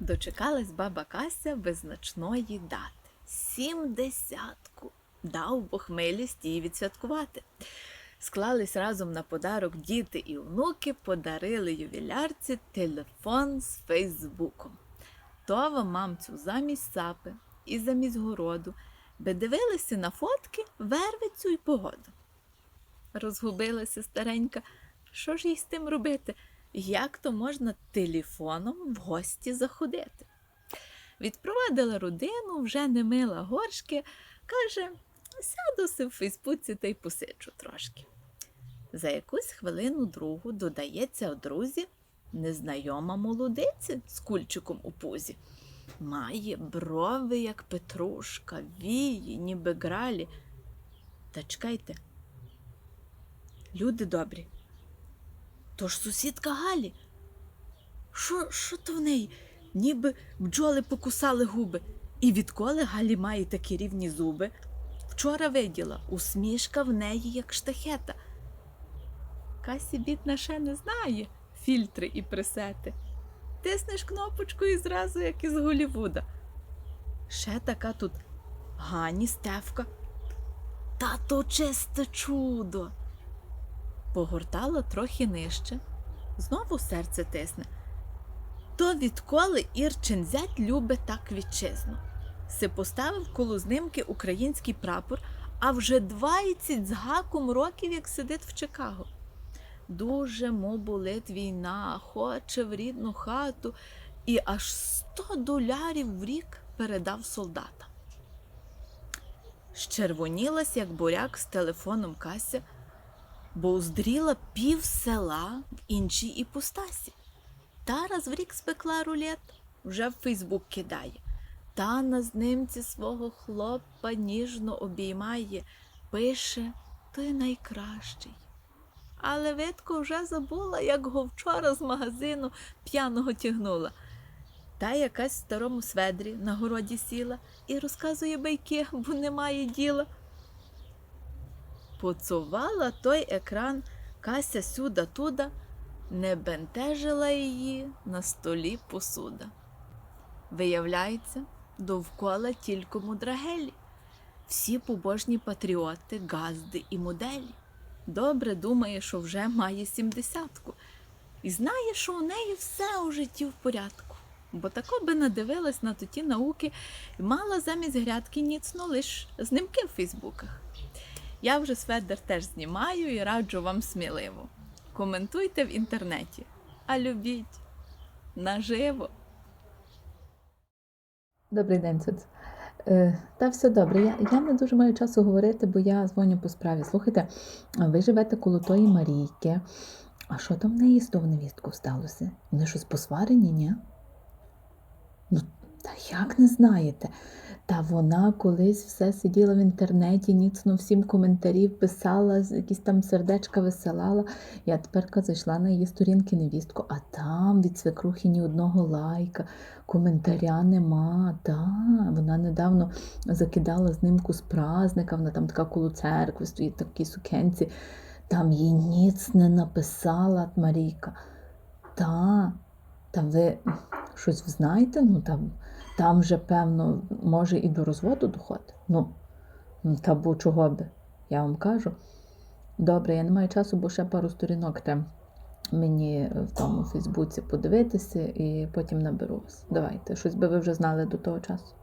Дочекалась баба Кася визначної дати. Сімдесятку. Дав Бог милість її відсвяткувати. Склались разом на подарок діти і внуки, подарили ювілярці телефон з Фейсбуком. Това мамцю замість сапи і замість городу, би дивилися на фотки, вервицю й погоду. Розгубилася старенька. Що ж їй з тим робити? Як то можна телефоном в гості заходити? Відпровадила родину, вже не мила горшки, каже, сяду си в Фейсбуці та й посичу трошки. За якусь хвилину другу додається друзі незнайома молодиця з кульчиком у пузі. Має брови, як петрушка, вії, ніби гралі. Та чекайте, люди добрі. То ж сусідка Галі. Що, що то в неї? Ніби бджоли покусали губи. І відколи Галі має такі рівні зуби? Вчора виділа, усмішка в неї, як штахета. Касі бідна ще не знає фільтри і пресети. Тиснеш кнопочку і зразу, як із Голівуда. Ще така тут Гані Стевка. Та то чисте чудо. Погортала трохи нижче, знову серце тисне. То відколи Ірчин зять любить так вітчизну. Си поставив коло знимки український прапор, а вже 20 з гаком років, як сидить в Чикаго. Дуже му болить війна, хоче в рідну хату і аж 100 долярів в рік передав солдатам. Щервонілась, як буряк з телефоном Кася, бо уздріла пів села в іншій іпостасі. Та раз в рік спекла рулет, вже в Фейсбук кидає. Та на знимці свого хлопа ніжно обіймає, пише ти найкращий. Але Витко вже забула, як го вчора з магазину п'яного тягнула. Та якась в старому сведрі на городі сіла і розказує байки, бо немає діла. Поцувала той екран Кася сюда туда, не бентежила її на столі посуда. Виявляється, довкола тільки мудрагелі, всі побожні патріоти, газди і моделі. Добре думає, що вже має сімдесятку, і знає, що у неї все у житті в порядку. Бо тако би надивилась на тоті науки і мала замість грядки ніцно лиш знимки в Фейсбуках. Я вже сведер теж знімаю і раджу вам сміливо. Коментуйте в інтернеті, а любіть наживо. Добрий день, Цуц. Е, Та все добре. Я, я не дуже маю часу говорити, бо я дзвоню по справі. Слухайте, ви живете коло тої Марійки. А що там в неї з того невістку сталося? Вони щось посварені, ні? Та як не знаєте? Та вона колись все сиділа в інтернеті, ніцно всім коментарів писала, якісь там сердечка висилала. Я тепер зайшла на її сторінки невістку, а там від свекрухи ні одного лайка, коментаря нема. Та, вона недавно закидала знимку з праздника, вона там така коло церкви стоїть такій сукенці. Там їй ніц не написала Марійка. Та, та ви щось знаєте? Ну там, там вже, певно, може і до розводу доходить. Ну, та бо чого би, я вам кажу. Добре, я не маю часу, бо ще пару сторінок треба мені в тому Фейсбуці подивитися і потім наберу вас. Давайте, щось би ви вже знали до того часу.